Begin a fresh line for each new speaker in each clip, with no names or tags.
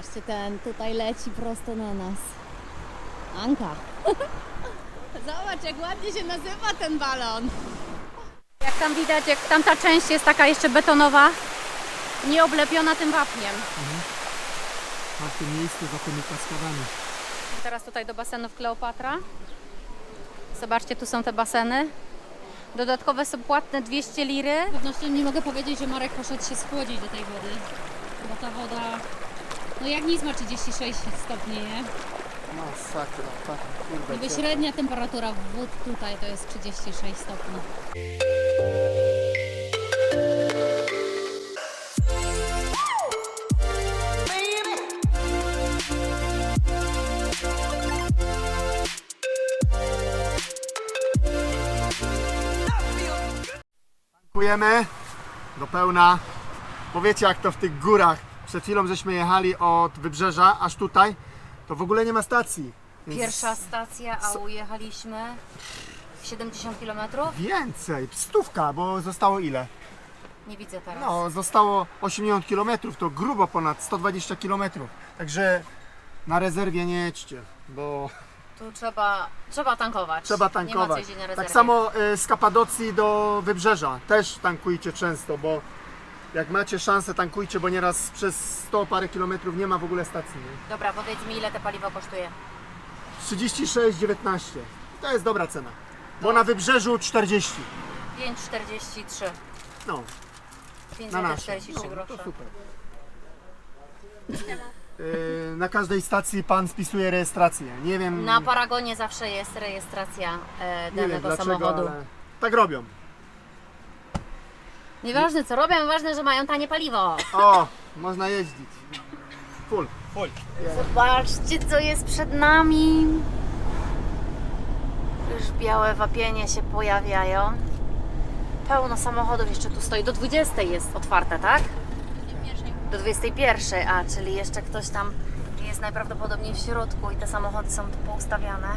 Zobaczcie, ten tutaj leci prosto na nas. Anka. Zobacz, jak ładnie się nazywa ten balon.
Jak tam widać, jak tamta część jest taka jeszcze betonowa, nie oblepiona tym wapniem.
Na tym miejscu za tymi kaskadami.
Teraz tutaj do basenów Kleopatra. Zobaczcie, tu są te baseny. Dodatkowe są płatne 200 liry.
Z pewnością nie mogę powiedzieć, że Marek poszedł się schłodzić do tej wody. Bo ta woda, no jak nic ma 36 stopni, nie?
Masakra, tak, kurde.
Niby
ciepło.
średnia temperatura wód tutaj to jest 36 stopni.
Tankujemy do pełna. Powiecie jak to w tych górach. Przed chwilą żeśmy jechali od wybrzeża aż tutaj, to w ogóle nie ma stacji. Więc
Pierwsza stacja, a ujechaliśmy 70 km.
Więcej, stówka, bo zostało ile?
Nie widzę teraz.
No, zostało 80 km, to grubo ponad 120 km. Także na rezerwie nie jedźcie, bo
Tu trzeba, trzeba tankować.
trzeba
Nie ma co
tankować.
jeździć na rezerwie.
Tak samo y, z Kapadocji do Wybrzeża też tankujcie często, bo jak macie szansę, tankujcie, bo nieraz przez 100 parę kilometrów nie ma w ogóle stacji. Nie?
Dobra, powiedz mi ile te paliwo kosztuje.
36,19. To jest dobra cena. Bo na Wybrzeżu 40.
5,43.
No,
5
na nasze.
43
No, to super. Y, na każdej stacji pan spisuje rejestrację. Nie wiem,
Na Paragonie zawsze jest rejestracja e,
nie wiem
danego
dlaczego,
samochodu.
ale tak robią.
Nieważne co robią, ważne, że mają tanie paliwo.
O, można jeździć. Full.
Zobaczcie, co jest przed nami. Już białe wapienie się pojawiają. Pełno samochodów jeszcze tu stoi. Do 20 jest otwarte, tak? Do 21, a czyli jeszcze ktoś tam jest najprawdopodobniej w środku i te samochody są tu poustawiane.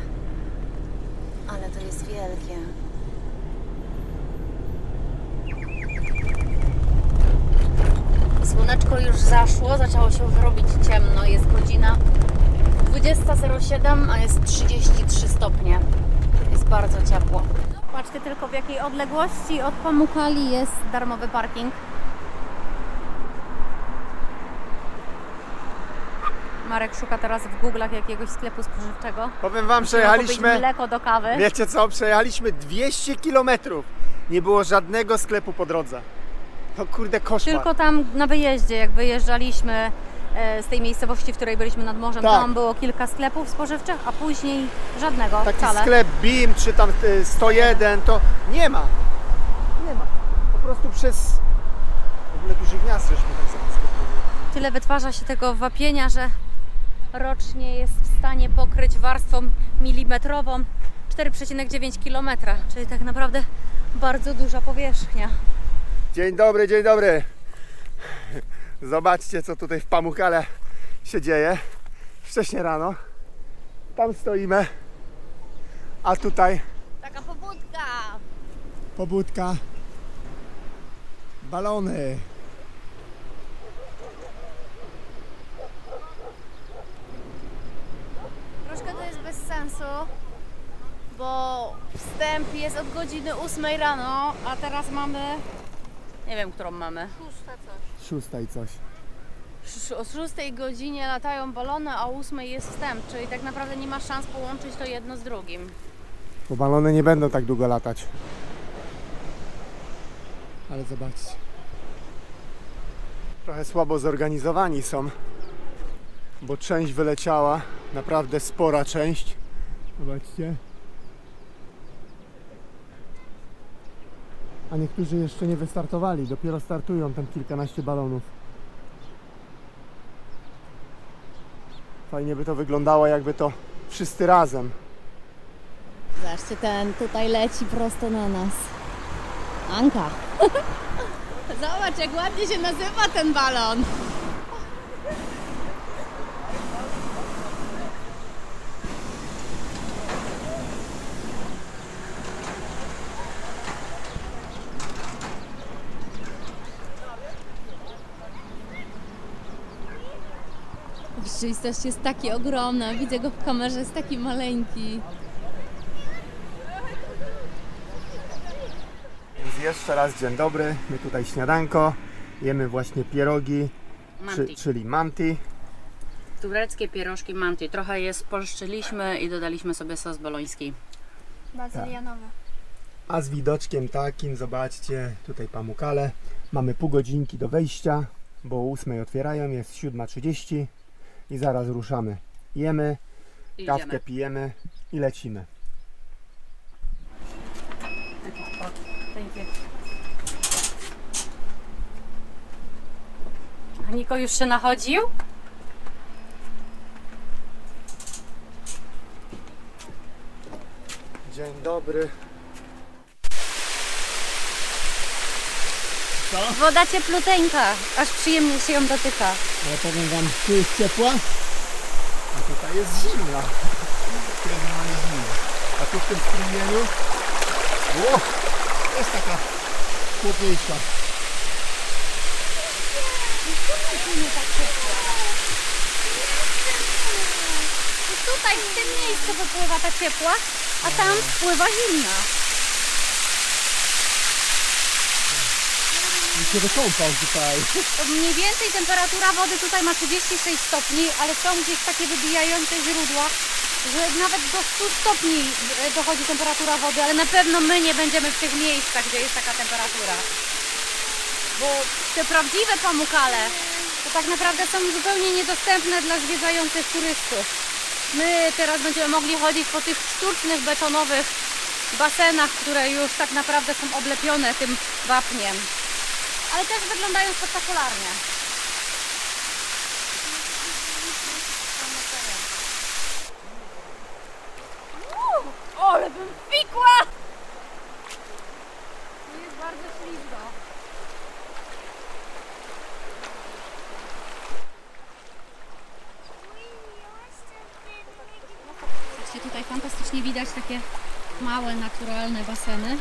Ale to jest wielkie. Słoneczko już zaszło, zaczęło się już robić ciemno. Jest godzina 20.07, a jest 33 stopnie. Jest bardzo ciepło. Patrzcie tylko w jakiej odległości od Pamukali jest darmowy parking. Marek szuka teraz w Google'ach jakiegoś sklepu spożywczego.
Powiem wam, przejechaliśmy,
mleko do kawy.
wiecie co, przejechaliśmy 200 km. Nie było żadnego sklepu po drodze. No kurde, koszmar.
Tylko tam na wyjeździe, jak wyjeżdżaliśmy e, z tej miejscowości, w której byliśmy nad morzem,
Tak.
tam było kilka sklepów spożywczych, a później żadnego
Taki
wcale.
sklep BIM czy tam y, 101 to nie ma. Nie ma. Po prostu przez w ogóle dużych miast żeśmy tak.
Tyle wytwarza się tego wapienia, że rocznie jest w stanie pokryć warstwą milimetrową 4,9 km, czyli tak naprawdę bardzo duża powierzchnia.
Dzień dobry, dzień dobry. Zobaczcie, co tutaj w Pamukale się dzieje. Wcześnie rano. Tam stoimy. A tutaj
Taka pobudka.
pobudka. Balony.
Troszkę to jest bez sensu, bo wstęp jest od godziny 8 rano, a teraz mamy...
Nie wiem, którą mamy.
Szósta i coś.
Sz- O 6 godzinie latają balony, a o 8 jest wstęp, czyli tak naprawdę nie ma szans połączyć to jedno z drugim.
Bo balony nie będą tak długo latać. Ale zobaczcie. Trochę słabo zorganizowani są, bo część wyleciała, naprawdę spora część. Zobaczcie. A niektórzy jeszcze nie wystartowali, dopiero startują tam kilkanaście balonów. Fajnie by to wyglądało, jakby to wszyscy razem.
Zobaczcie, ten tutaj leci prosto na nas. Anka. Zobacz, jak ładnie się nazywa ten balon.
W rzeczywistości jest taki ogromny, a widzę go w kamerze, jest taki maleńki.
Więc jeszcze raz dzień dobry. My tutaj śniadanko. Jemy właśnie pierogi, czy,
Manti.
czyli manti.
Tureckie pierożki manti. Trochę je spolszczyliśmy i dodaliśmy sobie sos boloński.
Bazylianowe.
A z widoczkiem takim, zobaczcie, tutaj pamukale. Mamy pół godzinki do wejścia, bo o 8 otwierają, jest 7.30 i zaraz ruszamy. Jemy, kawkę pijemy i lecimy.
A Niko już się nachodził?
Dzień dobry.
Woda ciepluteńka, aż przyjemnie się ją dotyka.
Ale powiem wam, tu jest ciepła, a tutaj jest zimna. Normalnie zimna. A tu w tym strumieniu o, jest taka chłodniejsza.
Tutaj, w tym miejscu wypływa ta ciepła, a tam spływa zimna.
Się wykąpał tutaj.
Mniej więcej temperatura wody tutaj ma 36 stopni, ale są gdzieś takie wybijające źródła, że nawet do 100 stopni e, dochodzi temperatura wody, ale na pewno my nie będziemy w tych miejscach, gdzie jest taka temperatura. Bo te prawdziwe pamukale to tak naprawdę są zupełnie niedostępne dla zwiedzających turystów. My teraz będziemy mogli chodzić po tych sztucznych, betonowych basenach, które już tak naprawdę są oblepione tym wapniem ale też wyglądają spektakularnie. Ale bym pikła! Tu jest bardzo ślizgo.
Tutaj fantastycznie widać takie małe, naturalne baseny.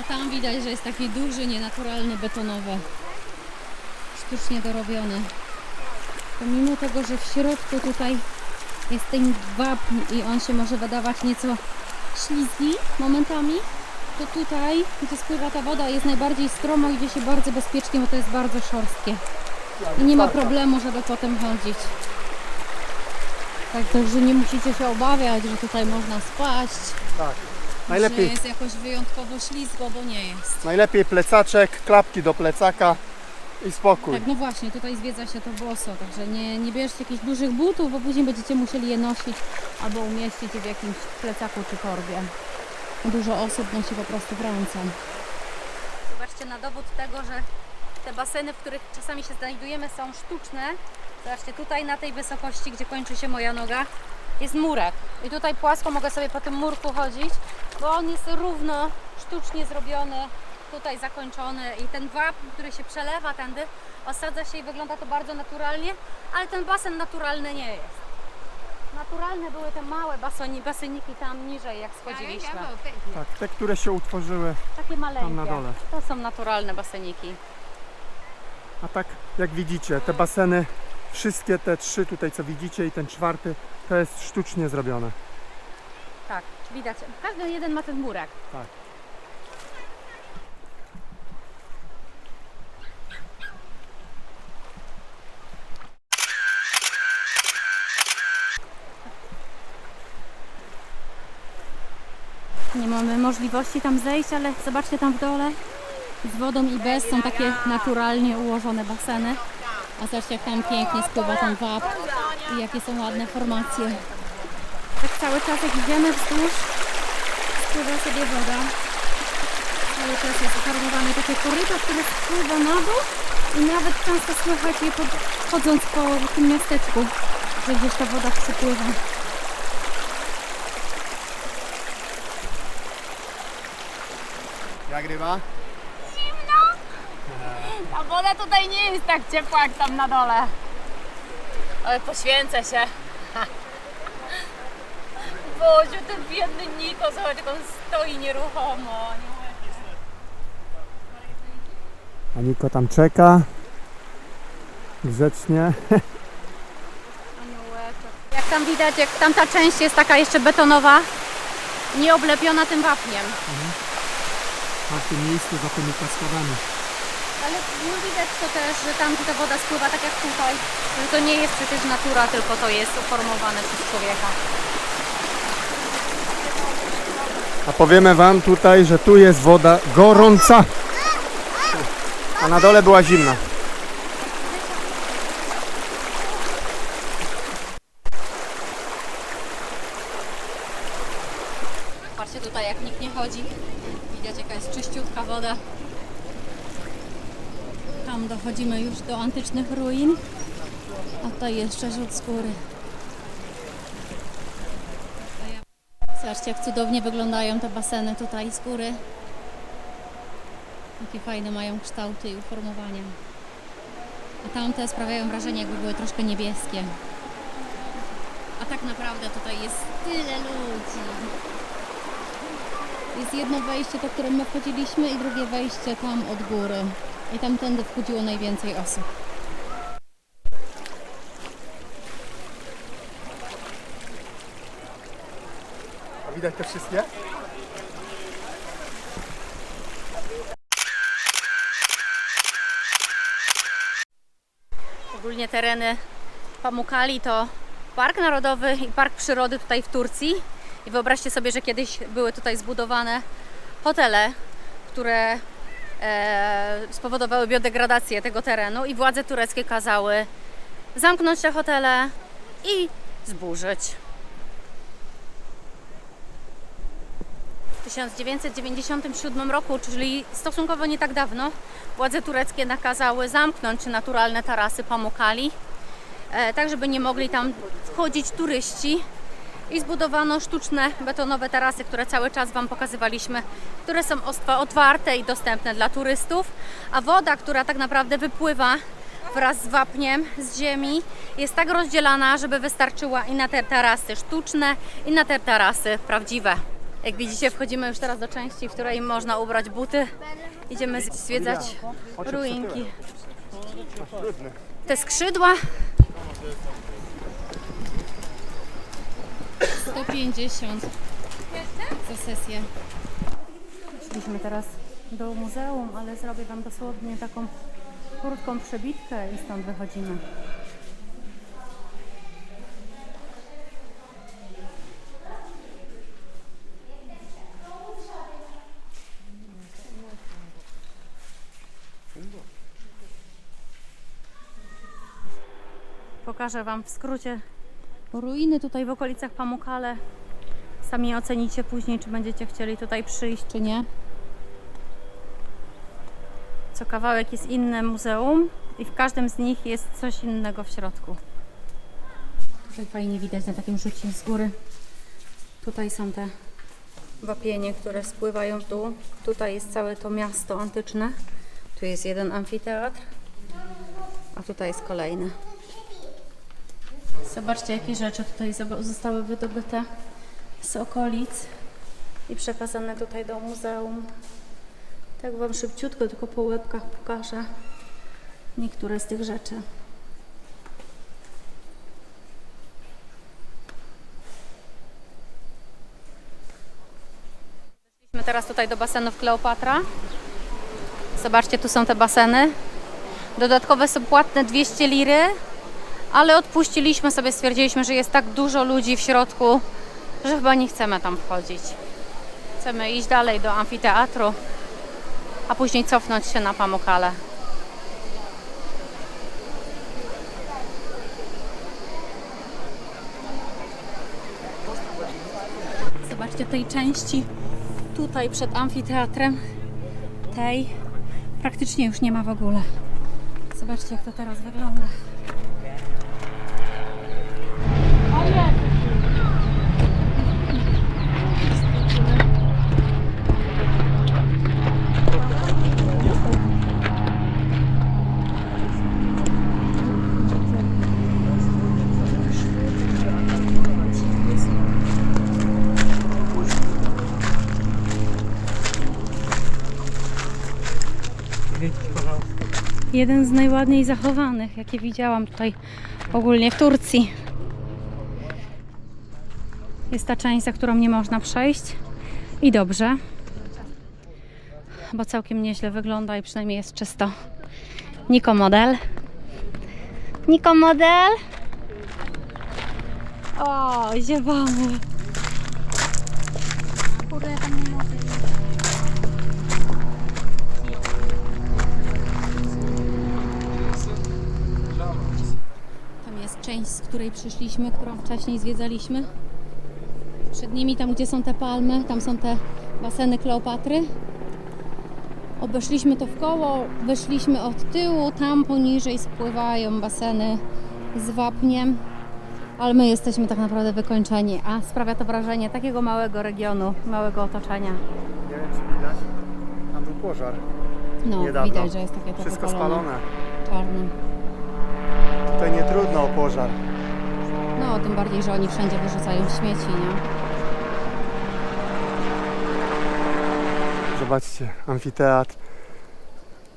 A tam widać, że jest taki duży, nienaturalny, betonowy. Sztucznie dorobiony. Pomimo tego, że w środku tutaj jest ten wapń i on się może wydawać nieco ślizgi momentami, to tutaj, gdzie spływa ta woda, jest najbardziej stromo, idzie się bardzo bezpiecznie, bo to jest bardzo szorstkie. I nie ma problemu, żeby potem chodzić. Tak, także nie musicie się obawiać, że tutaj można spaść,
Tak. Najlepiej,
jest jakoś wyjątkowo ślizgo, bo nie jest.
najlepiej plecaczek, klapki do plecaka i spokój.
Tak, no właśnie, tutaj zwiedza się to boso, także nie, nie bierzcie jakichś dużych butów, bo później będziecie musieli je nosić albo umieścić je w jakimś plecaku czy torbie. Dużo osób nosi po prostu w ręce.
Zobaczcie na dowód tego, że te baseny, w których czasami się znajdujemy są sztuczne. Zobaczcie, tutaj na tej wysokości, gdzie kończy się moja noga, jest murek. I tutaj płasko mogę sobie po tym murku chodzić, bo on jest równo, sztucznie zrobiony, tutaj zakończony i ten wapń, który się przelewa tędy, osadza się i wygląda to bardzo naturalnie, ale ten basen naturalny nie jest. Naturalne były te małe baseni, baseniki tam niżej, jak schodziliśmy.
Tak, te, które się utworzyły.
Takie maleńkie.
Tam na dole.
To są naturalne baseniki.
A tak jak widzicie, te baseny, wszystkie te trzy tutaj co widzicie i ten czwarty, to jest sztucznie zrobione.
Tak, widać. Każdy jeden ma ten murek.
Tak.
Nie mamy możliwości tam zejść, ale zobaczcie tam w dole. Z wodą i bez są takie naturalnie ułożone baseny. A zobaczcie jak tam pięknie spływa ten wap i jakie są ładne formacje. Tak cały czas jak idziemy wzdłuż, spływa sobie woda. Cały czas jest uformowane takie koryto, które spływa na dół i nawet często słychać je pod, chodząc po tym miasteczku, że gdzieś ta woda przypływa.
Jak ryba?
A woda tutaj nie jest tak ciepła jak tam na dole. Ale poświęcę się. Boziu, ten biedny Niko, zobacz jak on stoi nieruchomo.
A Niko tam czeka. Grzecznie.
Tam widać, jak tamta część jest taka jeszcze betonowa, nie oblepiona tym wapniem.
A w tym miejscu za tymi kaskadami.
Ale no widać to też, że tam ta woda spływa tak jak tutaj. Że to nie jest przecież natura, tylko to jest uformowane przez człowieka.
A powiemy wam tutaj, że tu jest woda gorąca. A na dole była zimna.
Patrzcie tutaj, jak nikt nie chodzi. Widać, jaka jest czyściutka woda. Tam dochodzimy już do antycznych ruin. A tutaj jeszcze rzut skóry. Zobaczcie, jak cudownie wyglądają te baseny tutaj z góry. Jakie fajne mają kształty i uformowania. A tamte sprawiają wrażenie, jakby były troszkę niebieskie. A tak naprawdę tutaj jest tyle ludzi. Jest jedno wejście, to którym my wchodziliśmy i drugie wejście tam od góry. I tamtędy wchodziło najwięcej osób.
A widać te wszystkie?
Ogólnie tereny Pamukali to Park Narodowy i Park Przyrody tutaj w Turcji. I wyobraźcie sobie, że kiedyś były tutaj zbudowane hotele, które spowodowały biodegradację tego terenu i władze tureckie kazały zamknąć te hotele i zburzyć. W 1997 roku, czyli stosunkowo nie tak dawno, władze tureckie nakazały zamknąć naturalne tarasy Pamukali, e, tak żeby nie mogli tam wchodzić turyści i zbudowano sztuczne betonowe tarasy, które cały czas Wam pokazywaliśmy, które są otwarte i dostępne dla turystów, a woda, która tak naprawdę wypływa wraz z wapniem z ziemi, jest tak rozdzielana, żeby wystarczyła i na te tarasy sztuczne, i na te tarasy prawdziwe. Jak widzicie, wchodzimy już teraz do części, w której można ubrać buty. Idziemy zwiedzać ruinki. Te skrzydła 150 za sesję. Szliśmy teraz do muzeum, ale zrobię Wam dosłownie taką krótką przebitkę i stąd wychodzimy. Pokażę Wam w skrócie ruiny tutaj w okolicach Pamukale. Sami ocenicie później, czy będziecie chcieli tutaj przyjść, czy nie. Co kawałek jest inne muzeum i w każdym z nich jest coś innego w środku. Tutaj fajnie widać na takim rzucie z góry. Tutaj są te wapienie, które spływają w dół. Tutaj jest całe to miasto antyczne. Tu jest jeden amfiteatr, a tutaj jest kolejny. Zobaczcie, jakie rzeczy tutaj zostały wydobyte z okolic i przekazane tutaj do muzeum. Tak Wam szybciutko, tylko po łebkach pokażę niektóre z tych rzeczy. Weszliśmy teraz tutaj do basenów Kleopatra. Zobaczcie, tu są te baseny. Dodatkowe są płatne 200 liry, ale odpuściliśmy sobie, stwierdziliśmy, że jest tak dużo ludzi w środku, że chyba nie chcemy tam wchodzić. Chcemy iść dalej do amfiteatru, a później cofnąć się na Pamukale. Zobaczcie tej części tutaj przed amfiteatrem, tej praktycznie już nie ma w ogóle. Zobaczcie jak to teraz wygląda. Jeden z najładniej zachowanych, jakie widziałam tutaj ogólnie w Turcji. jest ta część, za którą nie można przejść. I dobrze. Bo całkiem nieźle wygląda i przynajmniej jest czysto. Niko model. Niko model. O, ziewamy.
Kurde, tam
z której przyszliśmy, którą wcześniej zwiedzaliśmy. Przed nimi, tam gdzie są te palmy, tam są te baseny Kleopatry. Obeszliśmy to w koło, wyszliśmy od tyłu, tam poniżej spływają baseny z wapniem. Ale my jesteśmy tak naprawdę wykończeni, a sprawia to wrażenie takiego małego regionu, małego otoczenia.
Nie wiem czy widać. Tam był pożar.
No,
Niedawno.
widać, że jest takie to
Wszystko spalone.
czarne.
Nie trudno o pożar.
No, tym bardziej, że oni wszędzie wyrzucają śmieci, nie?
Zobaczcie, amfiteatr,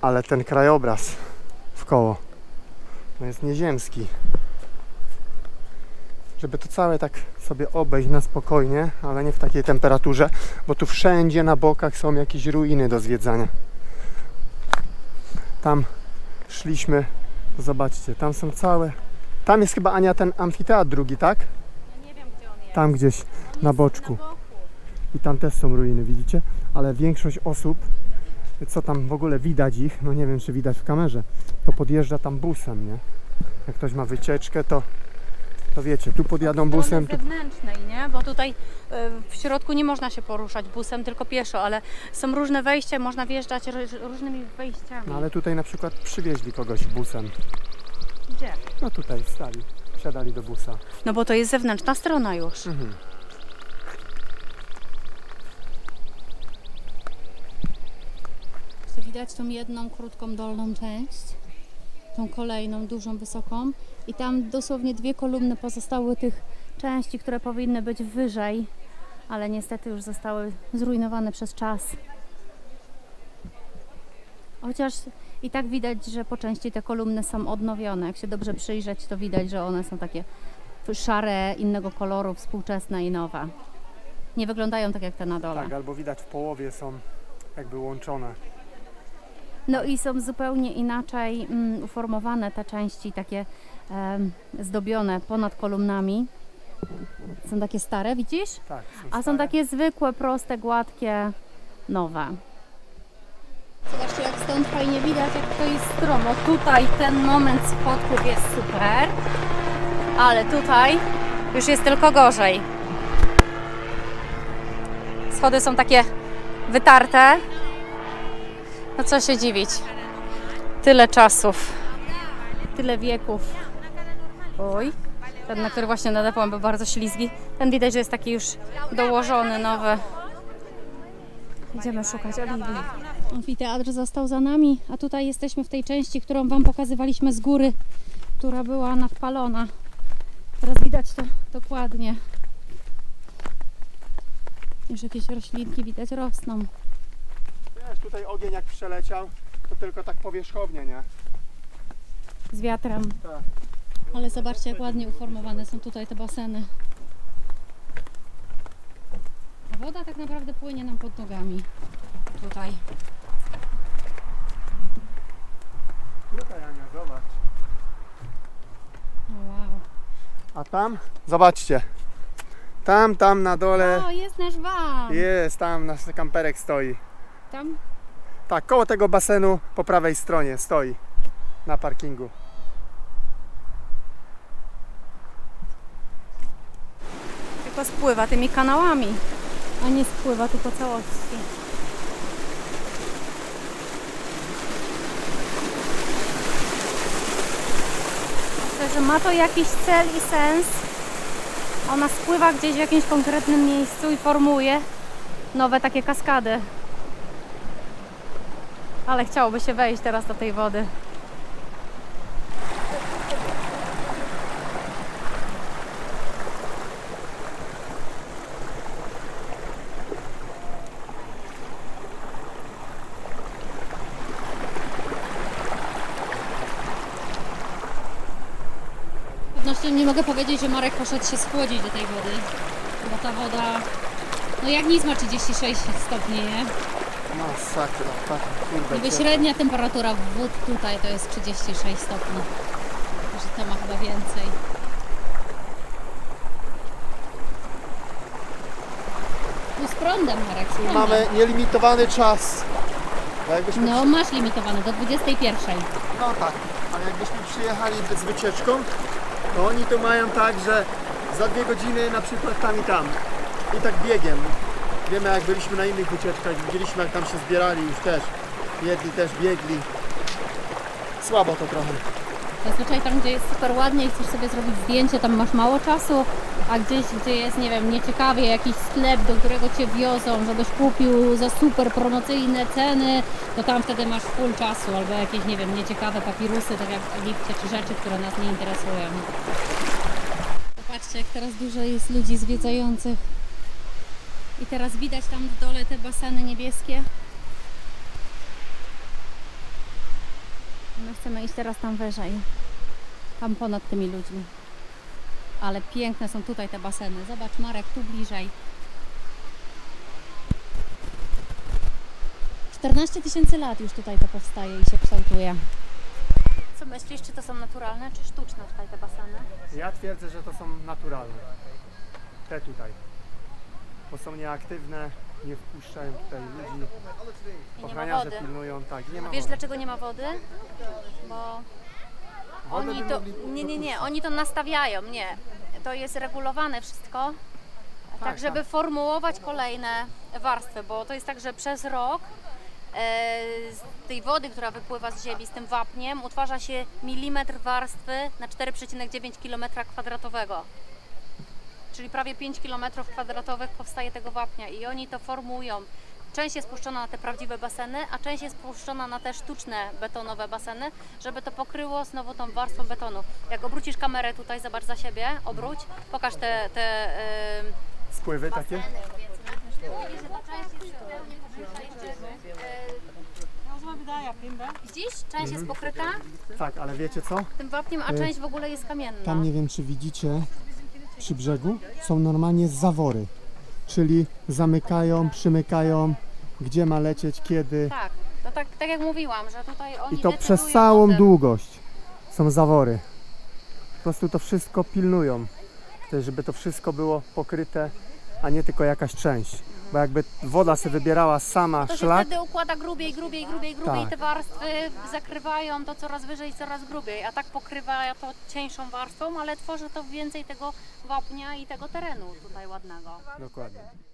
ale ten krajobraz w koło no jest nieziemski. Żeby to całe tak sobie obejść na spokojnie, ale nie w takiej temperaturze, bo tu wszędzie na bokach są jakieś ruiny do zwiedzania. Tam szliśmy, zobaczcie, tam są całe. Tam jest chyba Ania ten amfiteatr drugi, tak?
Nie wiem, gdzie on jest.
Tam gdzieś na boczku. I tam też są ruiny, widzicie? Ale większość osób, co tam w ogóle widać ich, no nie wiem czy widać w kamerze, to podjeżdża tam busem, nie? Jak ktoś ma wycieczkę, to, to wiecie, tu podjadą busem, tu...
zewnętrznej, nie? Bo tutaj y, w środku nie można się poruszać busem, tylko pieszo, ale są różne wejścia, można wjeżdżać róż- różnymi wejściami.
No ale tutaj na przykład przywieźli kogoś busem.
Gdzie?
No tutaj stali, wsiadali do busa.
No bo to jest zewnętrzna strona już.
Mhm.
Widać tą jedną krótką dolną część, tą kolejną dużą, wysoką i tam dosłownie dwie kolumny pozostały tych części, które powinny być wyżej, ale niestety już zostały zrujnowane przez czas. Chociaż i tak widać, że po części te kolumny są odnowione. Jak się dobrze przyjrzeć, to widać, że one są takie szare, innego koloru, współczesne i nowe. Nie wyglądają tak jak te na dole.
Tak, albo widać w połowie są jakby łączone.
No i są zupełnie inaczej mm, uformowane te części, takie em, zdobione ponad kolumnami. Są takie stare, widzisz?
Tak,
A są
stare.
takie zwykłe, proste, gładkie, nowe. Zobaczcie, jak stąd fajnie widać, jak to jest stromo. Tutaj ten moment schodków jest super, ale tutaj już jest tylko gorzej. Schody są takie wytarte. No co się dziwić. Tyle czasów, tyle wieków. Oj, ten, na który właśnie nadepłam, był bardzo ślizgi. Ten widać, że jest taki już dołożony, nowy. Idziemy szukać Oliwii. Amfiteatr został za nami, a tutaj jesteśmy w tej części, którą Wam pokazywaliśmy z góry, która była nadpalona. Teraz widać to dokładnie. Już jakieś roślinki widać rosną.
Tutaj ogień jak przeleciał, to tylko tak powierzchownie, nie?
z wiatrem.
Tak.
Ale zobaczcie, jak ładnie uformowane są tutaj te baseny. A woda tak naprawdę płynie nam pod nogami. Tutaj.
Tutaj Ania, zobacz.
O, wow.
A tam? Zobaczcie. Tam, tam na dole
O, jest nasz van!
jest, tam nasz kamperek stoi.
Tam?
Tak, koło tego basenu po prawej stronie stoi. Na parkingu.
Tylko spływa tymi kanałami, a nie spływa tu po całości. Myślę, że ma to jakiś cel i sens. Ona spływa gdzieś w jakimś konkretnym miejscu i formuje nowe takie kaskady. Ale chciałoby się wejść teraz do tej wody. Nie mogę powiedzieć, że Marek poszedł się schłodzić do tej wody. bo ta woda, no jak nic ma 36 stopni, nie?
Masakra, tak, kurde.
Niby
ciepło.
średnia temperatura wód tutaj to jest 36 stopni. Że to ma chyba więcej. Tu z prądem, Marek, z prądem.
Mamy nielimitowany czas. Bo jakbyśmy
No masz limitowane do 21.
No tak, ale jakbyśmy przyjechali z wycieczką, to oni to mają tak, że za dwie godziny na przykład tam i tam. I tak biegiem. Wiemy jak byliśmy na innych wycieczkach, widzieliśmy jak tam się zbierali już też. Jedni też biegli. Słabo to trochę.
Zazwyczaj tam, gdzie jest super ładnie i chcesz sobie zrobić zdjęcie, tam masz mało czasu, a gdzieś, gdzie jest, nie wiem, nieciekawie jakiś sklep, do którego Cię wiozą, żebyś kupił za super promocyjne ceny, to tam wtedy masz full czasu, albo jakieś, nie wiem, nieciekawe papirusy, tak jak w Egipcie, czy rzeczy, które nas nie interesują. Popatrzcie, jak teraz dużo jest ludzi zwiedzających. I teraz widać tam w dole te baseny niebieskie. My chcemy iść teraz tam wyżej. Tam ponad tymi ludźmi. Ale piękne są tutaj te baseny. Zobacz Marek, tu bliżej. 14 tysięcy lat już tutaj to powstaje i się kształtuje. Co myślisz, czy to są naturalne, czy sztuczne tutaj te baseny?
Ja twierdzę, że to są naturalne. Te tutaj. Bo są nieaktywne, nie wpuszczają tutaj ludzi.
I nie ma
Ochroniarze
wody.
pilnują, tak, nie ma
Wiesz
wody.
dlaczego nie ma wody? Bo
Wodę
oni
by
to.
mogli
Nie, nie, nie, oni to nastawiają, nie. To jest regulowane wszystko. Tak,
Tak,
żeby formułować kolejne warstwy, bo to jest tak, że przez rok e, z tej wody, która wypływa z ziemi, z tym wapniem, utwarza się milimetr warstwy na 4,9 km kwadratowego. Czyli prawie 5 km kwadratowych powstaje tego wapnia i oni to formują. Część jest puszczona na te prawdziwe baseny, a część jest puszczona na te sztuczne betonowe baseny, żeby to pokryło znowu tą warstwą betonu. Jak obrócisz kamerę tutaj, zobacz za siebie, obróć, pokaż te, te em,
Spływy takie?
Widzisz, część jest zupełnie pokryta jeszcze, e, Widzisz? Część jest pokryta
Tak, ale wiecie co?
tym wapniem, a część w ogóle jest kamienna.
Tam nie wiem, czy widzicie, przy brzegu są normalnie zawory, czyli zamykają, przymykają, gdzie ma lecieć, kiedy.
Tak, to tak, tak jak mówiłam, że tutaj oni
I to
decydują
przez
o
całą
tym.
długość są zawory. Po prostu to wszystko pilnują, Też, żeby to wszystko było pokryte, a nie tylko jakaś część. Bo jakby woda sobie wybierała sama
To się
szlak,
wtedy układa grubiej, grubiej, grubiej, grubiej
Tak.
te warstwy zakrywają to coraz wyżej, coraz grubiej, a tak pokrywa to cieńszą warstwą, ale tworzy to więcej tego wapnia i tego terenu tutaj ładnego.
dokładnie.